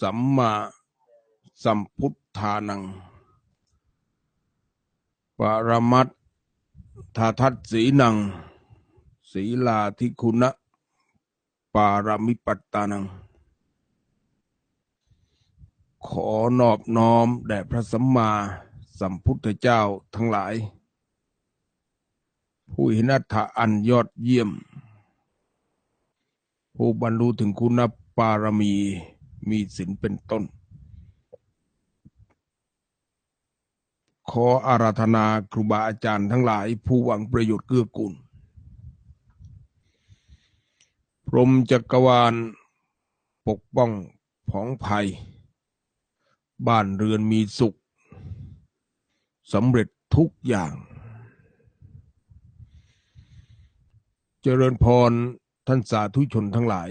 สัมมาสัมพุทธานัง ปรมัตถาทัตสีนัง ศีลาธิคุณะปารมิปัตตานัง ขอนอบน้อมแด่พระสัมมาสัมพุทธเจ้าทั้งหลาย ผู้เห็นอัตถะอันยอดเยี่ยม ผู้บรรลุถึงคุณปารมี มีศีลเป็นต้น ขออาราธนาครูบาอาจารย์ทั้งหลายผู้หวังประโยชน์เกื้อกูล พรหมจักรวาลปกป้องผองภัย บ้านเรือนมีสุขสำเร็จทุกอย่าง เจริญพรท่านสาธุชนทั้งหลาย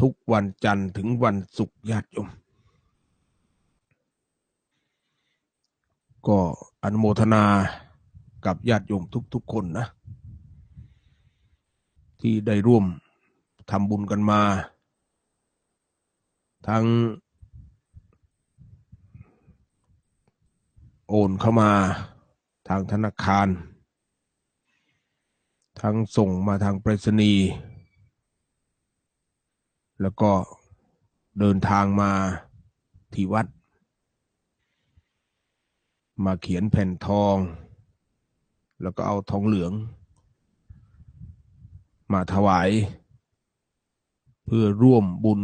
ทุกวันจันทร์ถึงวันศุกร์ญาติโยม ก็อนุโมทนากับญาติโยมทุกๆคนนะ ที่ได้ร่วมทำบุญกันมา ทั้ง โอนเข้ามาทางธนาคาร ทั้งส่งมาทางไปรษณีย์ แล้วก็เดินทางมาที่วัด มาเขียนแผ่นทอง แล้วก็เอาทองเหลือง มาถวาย เพื่อร่วมบุญ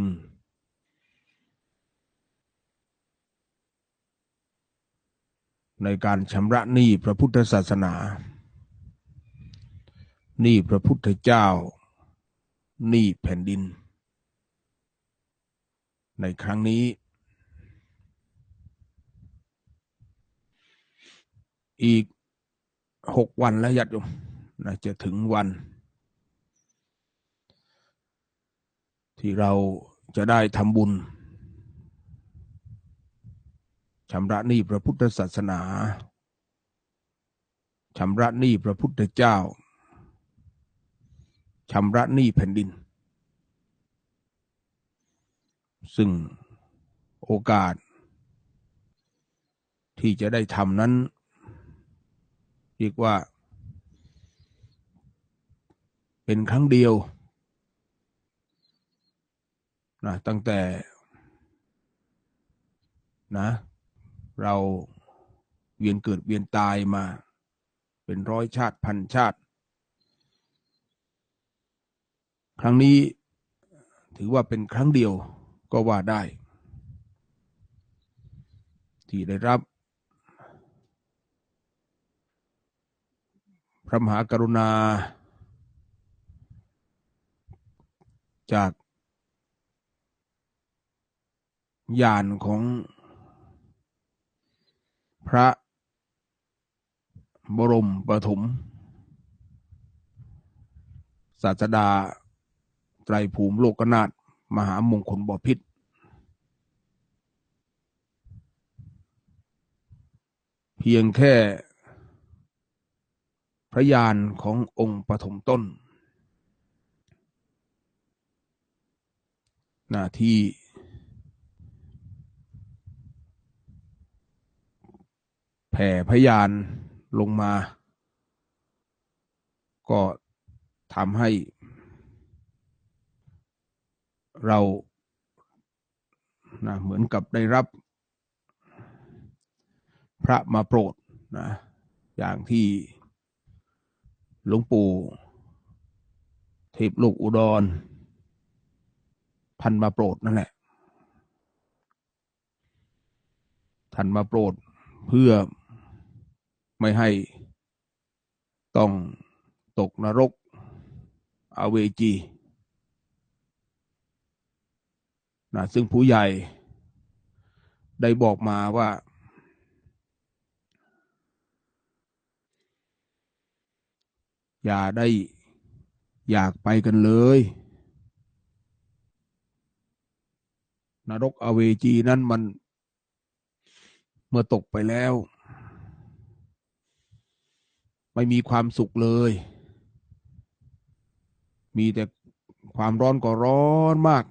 ในการชำระหนี้พระพุทธศาสนาหนี้พระพุทธเจ้าหนี้แผ่นดิน ในครั้งนี้ อีกหกวันแล้วญาติโยมนะจะถึงวัน ที่เราจะได้ทำบุญชำระหนี้พระพุทธศาสนาชำระหนี้พระพุทธเจ้าชำระหนี้แผ่นดิน ซึ่งโอกาส ที่จะได้ทำนั้น เรียกว่า เป็นครั้งเดียวนะตั้งแต่นะเราเวียนเกิดเวียนตายมา เป็นร้อยชาติพันชาติ ครั้งนี้ถือว่าเป็นครั้งเดียว ก็ว่าได้ ที่ได้รับ พระมหากรุณา จากญาณของพระบรมปฐมศาสดาไตรภูมิโลกนาถ มหามงคลบพิษเพียงแค่พระยานขององค์ปฐมต้น หน้าที่แผ่พยานลงมา ก็ทำให้ เรานะเหมือนกับได้รับพระมาโปรดนะอย่างที่หลวงปู่เทพลูกอุดร ท่านมาโปรดนั่นแหละท่านมาโปรดเพื่อไม่ให้ต้องตกนรกอเวจี นะซึ่งผู้ใหญ่ได้บอกมาว่า อย่าได้อยากไปกันเลย นรกอเวจีนั้นมันเมื่อตกไปแล้ว ไม่มีความสุขเลย มีแต่ความร้อนก็ร้อนมาก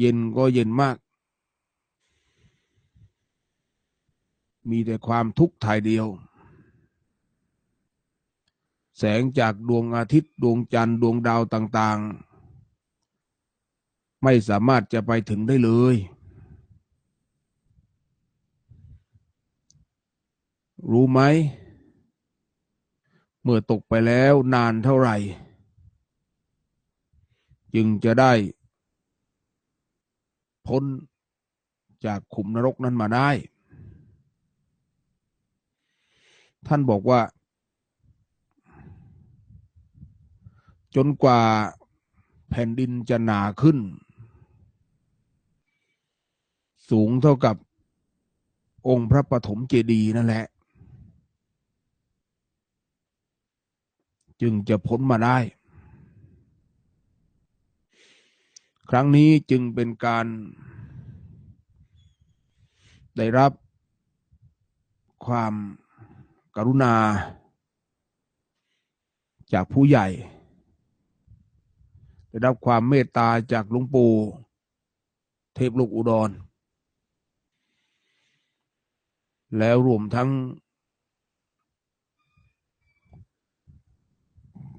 เย็นก็เย็นมาก มีแต่ความทุกข์ทายเดียว แสงจากดวงอาทิตย์ดวงจันทร์ดวงดาวต่าง ๆ ไม่สามารถจะไปถึงได้เลย รู้ไหม เมื่อตกไปแล้วนานเท่าไหร่ จึงจะได้ พ้นจากขุมนรกนั้นมาได้ ท่านบอกว่า จนกว่าแผ่นดินจะหนาขึ้น สูงเท่ากับองค์พระปฐมเจดีย์นั่นแหละ จึงจะพ้นมาได้ ครั้งนี้จึงเป็นการได้รับความกรุณา จากผู้ใหญ่ ได้รับความเมตตาจากหลวงปู่เทพลูกอุดร แล้วรวมทั้ง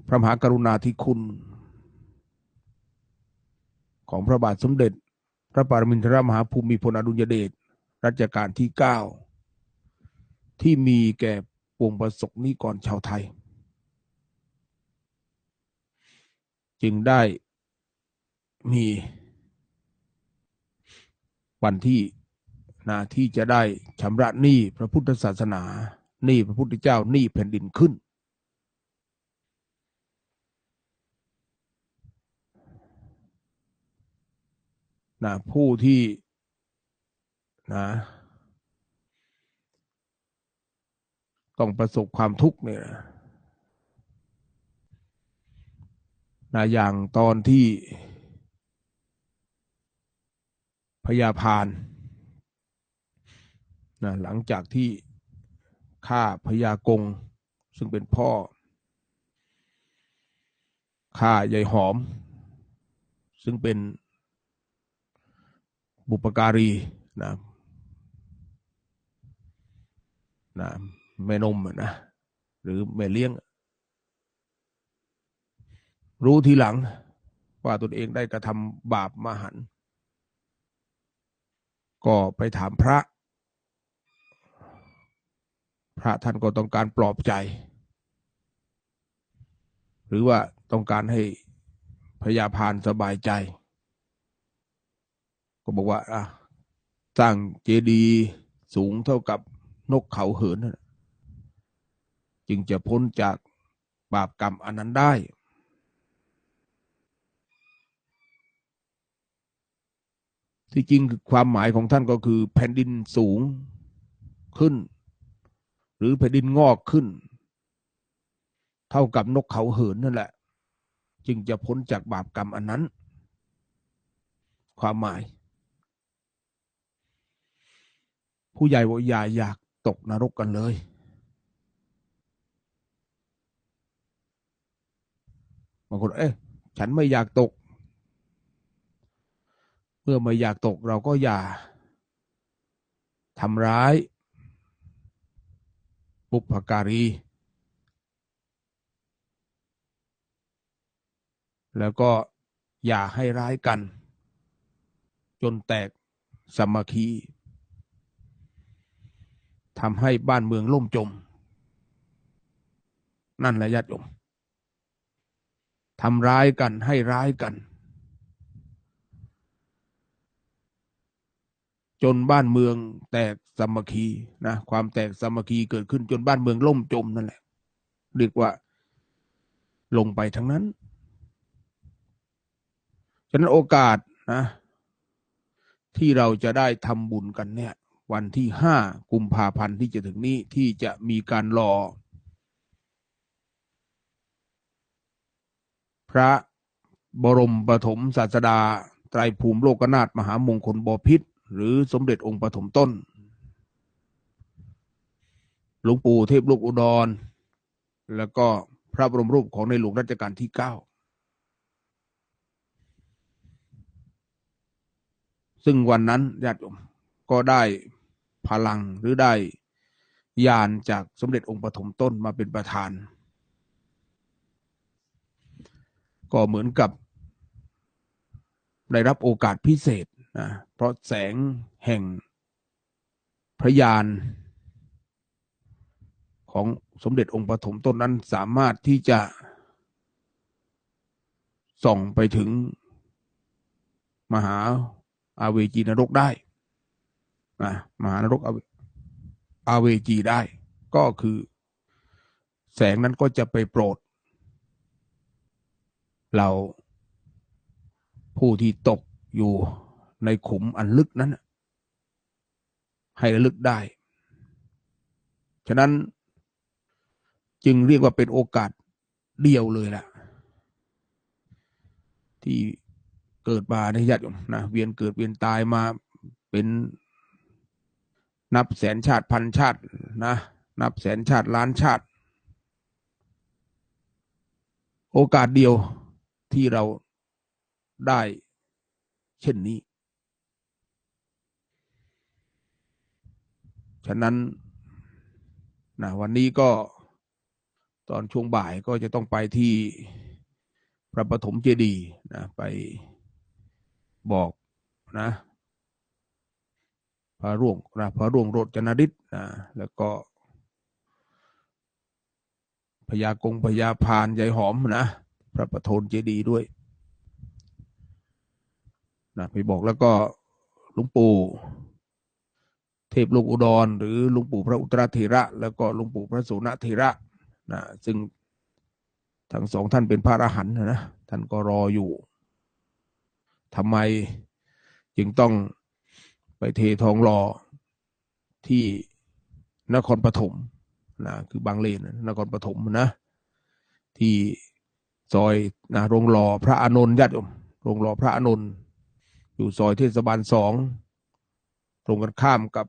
พระมหากรุณาธิคุณ ของพระบาทสมเด็จ พระปรมินทรมหาภูมิพลอดุลยเดชรัชกาลที่เก้าที่มีแก่ปวงประสบนิกรชาวไทย จึงได้มีวันที่นาที่จะได้ชำระหนี้พระพุทธศาสนาหนี้พระพุทธเจ้าหนี้แผ่นดินขึ้น นะผู้ที่นะต้องประสบความทุกข์เนี่ยนะอย่างตอนที่พญาพานนะหลังจากที่ฆ่าพญากง ซึ่งเป็นพ่อฆ่ายายหอม ซึ่งเป็น บุปการีนะนะแม่นมนะหรือแม่เลี้ยง รู้ทีหลัง ว่าตนเองได้กระทำบาปมหัน ก็ไปถามพระ พระท่านก็ต้องการปลอบใจ หรือว่าต้องการให้พญาพานสบายใจ ก็บอกว่าอะสร้างเจดีย์สูงเท่ากับนกเขาเหิน จึงจะพ้นจากบาปกรรมอันนั้นได้ ที่จริงความหมายของท่านก็คือ แผ่นดินสูงขึ้น หรือแผ่นดินงอกขึ้น เท่ากับนกเขาเหินนั่นแหละ จึงจะพ้นจากบาปกรรมอันนั้น ความหมาย ผู้ใหญ่บอกอย่าอยากตกนรกกันเลย บางคน เอ๊ะ ฉันไม่อยากตก เมื่อไม่อยากตกเราก็อย่าทำร้ายบุพการี แล้วก็อย่าให้ร้ายกัน จนแตกสมัคคี ทำให้บ้านเมืองล่มจม นั่นแหละญาติโยมทำร้ายกันให้ร้ายกัน จนบ้านเมืองแตกสามัคคีนะความแตกสามัคคีเกิดขึ้นจนบ้านเมืองล่มจมนั่นแหละเรียกว่าลงไปทั้งนั้น ฉะนั้นโอกาสนะที่เราจะได้ทำบุญกันเนี่ย วันที่ห้ากุมภาพันธ์ที่จะถึงนี้ที่จะมีการรอพระบรมปฐมศาสดา ไตรภูมิโลกนาถมหามงคลบพิษหรือสมเด็จองค์ปฐมต้น หลวงปู่เทพลูกอุดร แล้วก็พระบรมรูปของในหลวงรัชกาลที่เก้าซึ่งวันนั้นญาติโยมก็ได้ พลังหรือได้ยานจากสมเด็จองค์ปฐมต้นมาเป็นประธาน ก็เหมือนกับได้รับโอกาสพิเศษนะเพราะแสงแห่งพระยานของสมเด็จองค์ปฐมต้นนั้นสามารถที่จะส่องไปถึงมหาอาเวจีนรกได้ นะมหานรกอาเวจีได้ ก็คือ แสงนั้นก็จะไปโปรด เราผู้ที่ตกอยู่ในขุมอันลึกนั้น ให้ระลึกได้ ฉะนั้นจึงเรียกว่าเป็นโอกาสเดียวเลยล่ะ ที่เกิดมาในญาติโยมนะเวียนเกิดเวียนตายมาเป็น นับแสนชาติพันชาตินะ นับแสนชาติล้านชาติ โอกาสเดียวที่เราได้เช่นนี้ ฉะนั้นนะวันนี้ก็ตอนช่วงบ่ายก็จะต้องไปที่พระปฐมเจดีย์นะไปบอกนะ พระร่วงนะพระร่วงโรจนฤทธิ์นะแล้วก็พญากงพญาพานใหญ่หอมนะพระประโทนเจดีย์ด้วยนะไปบอกแล้วก็หลวงปู่เทพลูกอุดร หรือหลวงปู่พระอุตรเถระ แล้วก็หลวงปู่พระสุนเถระนะซึ่งทั้งสองท่านเป็นพระอรหันต์นะท่านก็รออยู่ทำไมจึงต้อง ไปเททองรอที่นครปฐมนะคือบางเลนนครปฐมนะ ที่ซอยนะโรงรอพระอานนท์ญาติโยมโรงรอพระอานนท์อยู่ซอยเทศบาลสองตรงกันข้ามกับ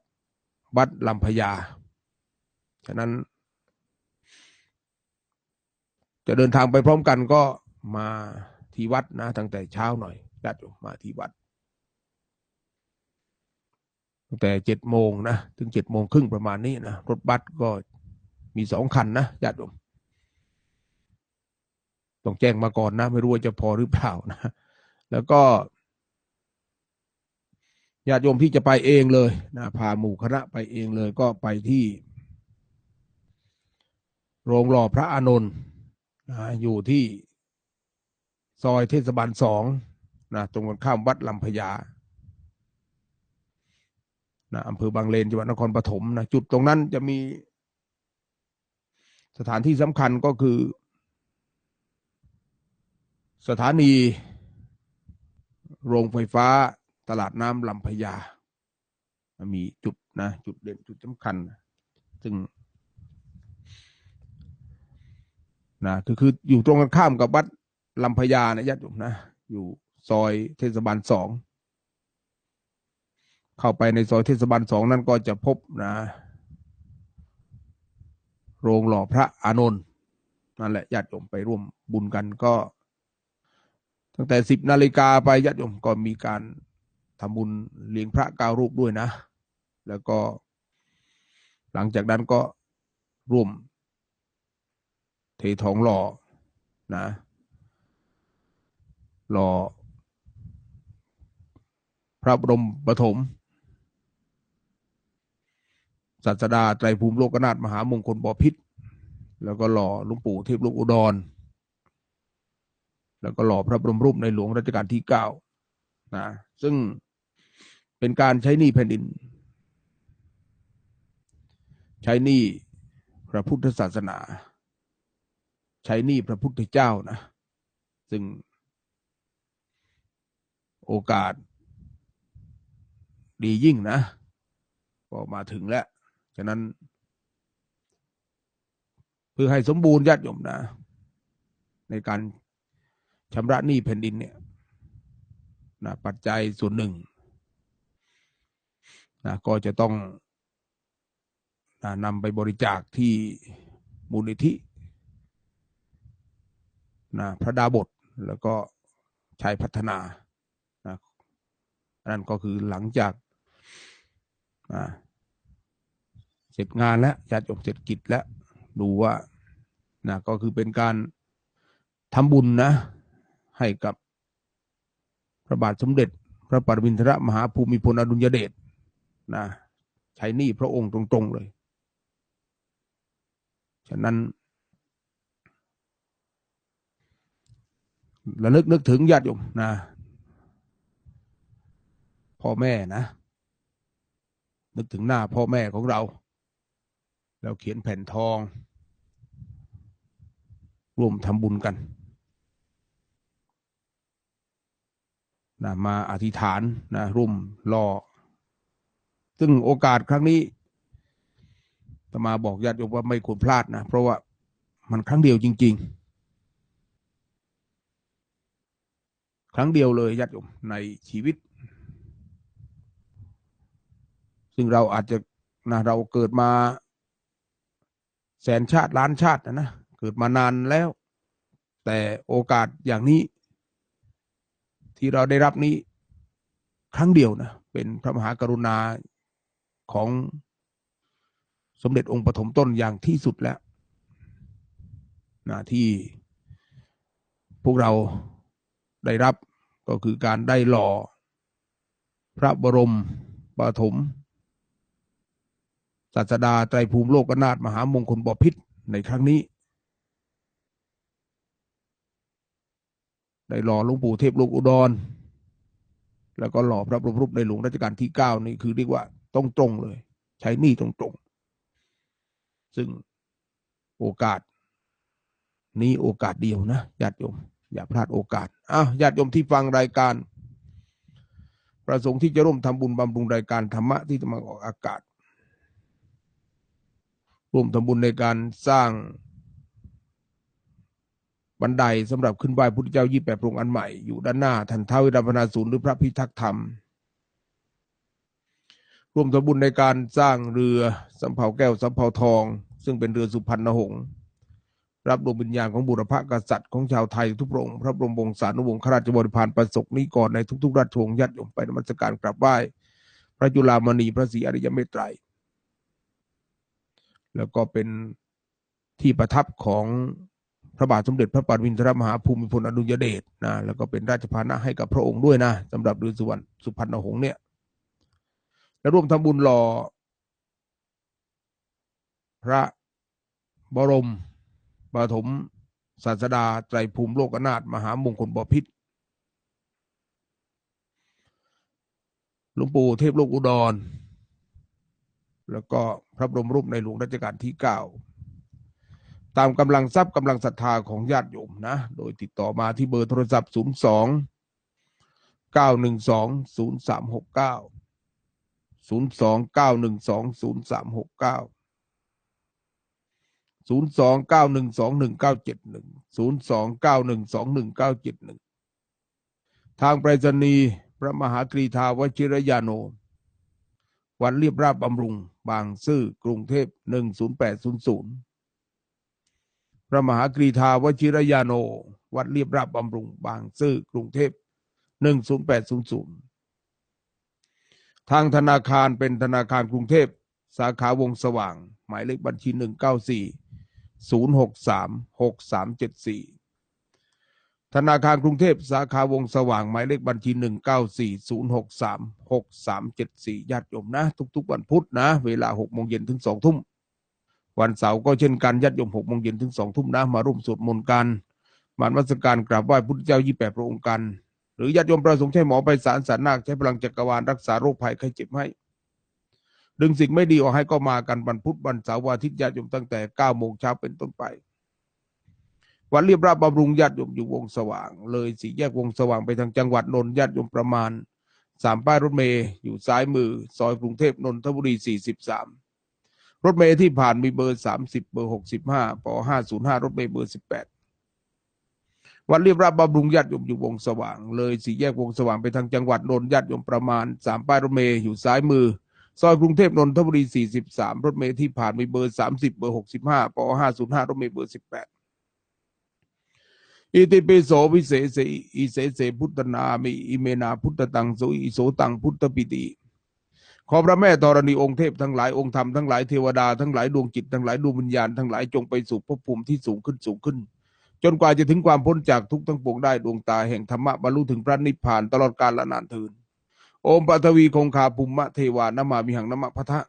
วัดลำพญาฉะนั้น จะเดินทางไปพร้อมกันก็มาที่วัดนะตั้งแต่เช้าหน่อยญาติโยมมาที่วัด ตั้งแต่เจ็ดโมงนะถึงเจ็ดโมงครึ่งประมาณนี้นะรถบัสก็มีสองคันนะญาติโยมต้องแจ้งมาก่อนนะ ไม่รู้ว่าจะพอหรือเปล่านะ แล้วก็ญาติโยมที่จะไปเองเลยนะพาหมู่คณะไปเองเลยก็ไปที่ โรงหล่อพระอานนท์นะอยู่ที่ซอยเทศบาลสองนะตรงกันข้ามวัดลำพญา นะอำเภอบางเลนจังหวัดนครปฐมนะจุดตรงนั้นจะมีสถานที่สำคัญก็คือ สถานี โรงไฟฟ้าตลาดน้ำลำพญา มีจุดนะจุดเด่นจุดสำคัญ ซึ่งนะคือคืออยู่ตรงกันข้ามกับวัดลำพญานะญาติโยมนะ อยู่ซอยเทศบาลสอง เข้าไปในซอยเทศบาลสองนั้นก็จะพบนะ โรงหล่อพระอานนท์นั่นแหละญาติโยมไปร่วมบุญกันก็ ตั้งแต่สิบนาฬิกาไปญาติโยมก็มีการทำบุญเลี้ยงพระเก้ารูปด้วยนะ แล้วก็ หลังจากนั้นก็ร่วม เททองหล่อนะหล่อพระบรมปฐม ศาสดาไตรภูมิโลกนาถมหามงคลบพิษแล้วก็หล่อหลวงปู่เทพลูกอุดร แล้วก็หล่อพระบรมรูปในหลวงรัชกาลที่เก้านะซึ่งเป็นการใช้หนี้แผ่นดิน ใช้หนี้พระพุทธศาสนา ใช้หนี้พระพุทธเจ้านะซึ่งโอกาสดียิ่งนะ ก็มาถึงแล้ว ฉะนั้น เพื่อให้สมบูรณ์ญาติโยมนะ ในการชำระหนี้แผ่นดินเนี่ยนะปัจจัยส่วนหนึ่งนะก็จะต้องนะนำไปบริจาคที่มูลนิธินะพระดาบทแล้วก็ชัยพัฒนานะนั่นก็คือหลังจากนะ เสร็จงานแล้วญาติโยมเสร็จกิจแล้วดูว่านะก็คือเป็นการทำบุญนะ ให้กับพระบาทสมเด็จ พระปรมินทรมหาภูมิพลอดุลยเดชนะใช้หนี้พระองค์ตรงๆเลย ฉะนั้นระลึกนึกถึงญาติโยมนะพ่อแม่นะ นึกถึงหน้าพ่อแม่ของเรา แล้วเขียนแผ่นทองร่วมทำบุญกันนะมาอธิษฐานนะร่วมรอ ซึ่งโอกาสครั้งนี้ตมาบอกญาติโยมว่าไม่ควรพลาดนะ เพราะว่ามันครั้งเดียวจริง ๆ ครั้งเดียวเลยญาติโยมในชีวิต ซึ่งเราอาจจะนะเราเกิดมา แสนชาติล้านชาตินะนะเกิดมานานแล้ว แต่โอกาสอย่างนี้ ที่เราได้รับนี้ครั้งเดียวนะเป็นพระมหากรุณาของสมเด็จองค์ปฐมต้นอย่างที่สุดแล้วนะที่พวกเราได้รับก็คือการได้หล่อ พระบรมปฐม ศาสดาไตรภูมิโลกนาถมหามงคลบพิษในครั้งนี้ ได้หล่อหลวงปู่เทพลูกอุดร แล้วก็หล่อพระบรมรูปในหลวงรัชกาลที่เก้านี่คือเรียกว่าตรงตรงเลย ใช้หนี้ตรงตรงซึ่งโอกาส นี้โอกาสเดียวนะญาติโยม อย่าพลาดโอกาสอ้าวญาติโยมที่ฟังรายการ ประสงค์ที่จะร่วมทำบุญบำรุงรายการธรรมะที่จะมาออกอากาศ ร่วมทำบุญในการสร้างบันไดสำหรับขึ้นไหว้พุทธเจ้ายี่แปดพระองค์อันใหม่อยู่ด้านหน้าทันท้าวิรัมพนาศูนย์หรือพระพิทักษ์ธรรม ร่วมทำบุญในการสร้างเรือสำเภาแก้วสำเภาทอง ซึ่งเป็นเรือสุพรรณหงษ์รับดวงวิญญาณของบุรพกษัตริย์ของชาวไทยทุกพระองค์พระบรมวงศานุวงศ์ข้าราชบริพารประสบนิกรในทุกๆ ราชวงศ์ญาติโยมไปนมัสการกราบไหว้ พระจุลามณีพระศรีอริยเมตไตร แล้วก็เป็นที่ประทับของพระบาทสมเด็จพระปรมินทรมหาภูมิพลอดุลยเดชนะแล้วก็เป็นราชพานะให้กับพระองค์ด้วยนะสำหรับเรือสุวรรณสุพรรณหงษ์เนี่ยและร่วมทำบุญรอพระบรมปฐมศาสดาไตรภูมิโลกนาถมหามงคลบพิษหลวงปู่เทพโลกอุดร แล้วก็พระบรมรูปในหลวงรัชกาลที่เก้าตามกำลังทรัพย์กำลังศรัทธาของญาติโยมนะ โดยติดต่อมาที่เบอร์โทรศัพท์ 0 2 9 1 2 0 3 6 9 0 2 9 1 2 0 3 6 9ศูนย์สองเก้าหนึ่งสองหนึ่งเก้างศูนย์สองเก้าหนึ่งสองหนึ่งเก้าเจ็ดหนึ่งทางไปรษณีย์พระมหากรีธาวชิรยาโน วัดเรียบราบบำรุง บางซื่อกรุงเทพ 10800 พระมหากรีธาวชิรยาโน วัดเรียบราบบำรุง บางซื่อกรุงเทพ 10800 ทางธนาคารเป็นธนาคารกรุงเทพ สาขาวงสว่าง หมายเลขบัญชี 194 063 6374 ธนาคารกรุงเทพสาขาวงสว่างหมายเลขบัญชีหนึ่งเก้าสี่ศูนย์หกสามหกสามเจ็ดสี่ญาติโยมนะ ทุกๆ วันพุธนะ เวลาหกโมงเย็นถึงสองทุ่ม วันเสาร์ก็เช่นกันญาติโยมหกโมงเย็นถึงสองทุ่มนะ มาร่วมสวดมนต์กันมานวัสการกราบไหว้พุทธเจ้ายี่แปดพระองค์กัน หรือญาติโยมประสงค์ใช้หมอไปสารสารนาคใช้พลังจักรวาลรักษาโรคภัยไข้เจ็บให้ดึงสิ่งไม่ดีออกให้ก็มากันวันพุธวันเสาร์วันอาทิตย์ญาติโยมตั้งแต่เก้าโมงเช้าเป็นต้นไป วันเรียบราบบำรุงญาติโยมอยู่วงสว่าง เลยสี่แยกวงสว่างไปทางจังหวัดนนท์ญาติโยมประมาณสามป้ายรถเมย์อยู่ซ้ายมือ ซอยกรุงเทพนนทบุรี 43 รถเมย์ที่ผ่านมีเบอร์ 30 เบอร์ 65ป505 รถเมย์เบอร์ 18วัดเรียบราบบำรุงญาติโยมอยู่วงสว่างเลยสี่แยกวงสว่างไปทางจังหวัดนนท์ญาติโยมประมาณ3ป้ายรถเมย์อยู่ซ้ายมือซอยกรุงเทพนนทบุรี43รถเมล์ที่ผ่านมีเบอร์30เบอร์65ป505รถเมล์เบอร์18 อิติปิโสวิเศษสอิเสเสพุทธนามิอิเมนาพุทธตังโสอิโสตังพุทธปิติขอพระแม่ธรณีองค์เทพทั้งหลายองค์ธรรมทั้งหลายเทวดาทั้งหลายดวงจิตทั้งหลายดวงวิญญาณทั้งหลายจงไปสู่ภพภูมิที่สูงขึ้นสูงขึ้น จนกว่าจะถึงความพ้นจากทุกข์ทั้งปวงได้ดวงตาแห่งธรรมะบรรลุถึงพระนิพพานตลอดกาลละนานเทินโอมปัทวีคงคาภูมะเทวานามามิหังนมะพะทะ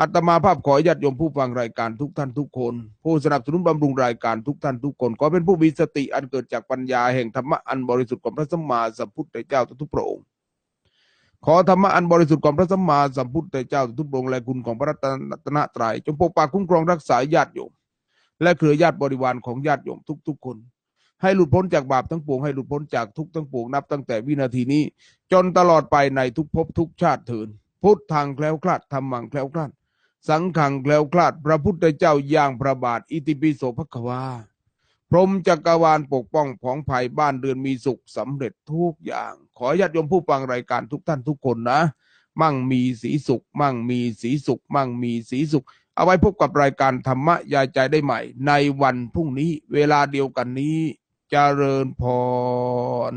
อัตมาภาพขอญาติโยมผู้ฟังรายการทุกท่านทุกคน ผู้สนับสนุนบำรุงรายการทุกท่านทุกคนขอเป็นผู้มีสติอันเกิดจากปัญญาแห่งธรรมะอันบริสุทธิ์ของพระสัมมาสัมพุทธเจ้าทุกพระองค์ขอธรรมะอันบริสุทธิ์ของพระสัมมาสัมพุทธเจ้าทุกพระองค์และคุณของพระรัตนตรัยจงปกปักคุ้มครองรักษาญาติโยม และเครือญาติบริวารของญาติโยมทุก ๆ คน ให้หลุดพ้นจากบาปทั้งปวงให้หลุดพ้นจากทุกทั้งปวงนับตั้งแต่วินาทีนี้ จนตลอดไปในทุกภพทุกชาติเถินพุทธังแคล้วคลาดธรรมังแคล้วคลาด สังขังแคล้วคลาดพระพุทธเจ้าอย่างพระบาท อิติปิโสภควา พรหมจักรวาลปกป้องผองภัยบ้านเรือนมีสุขสำเร็จทุกอย่าง ขอญาติโยมผู้ฟังรายการทุกท่านทุกคนนะ มั่งมีสีสุข มั่งมีสีสุข มั่งมีสีสุข เอาไว้พบกับรายการธรรมะยายใจได้ใหม่ ในวันพรุ่งนี้เวลาเดียวกันนี้เจริญพร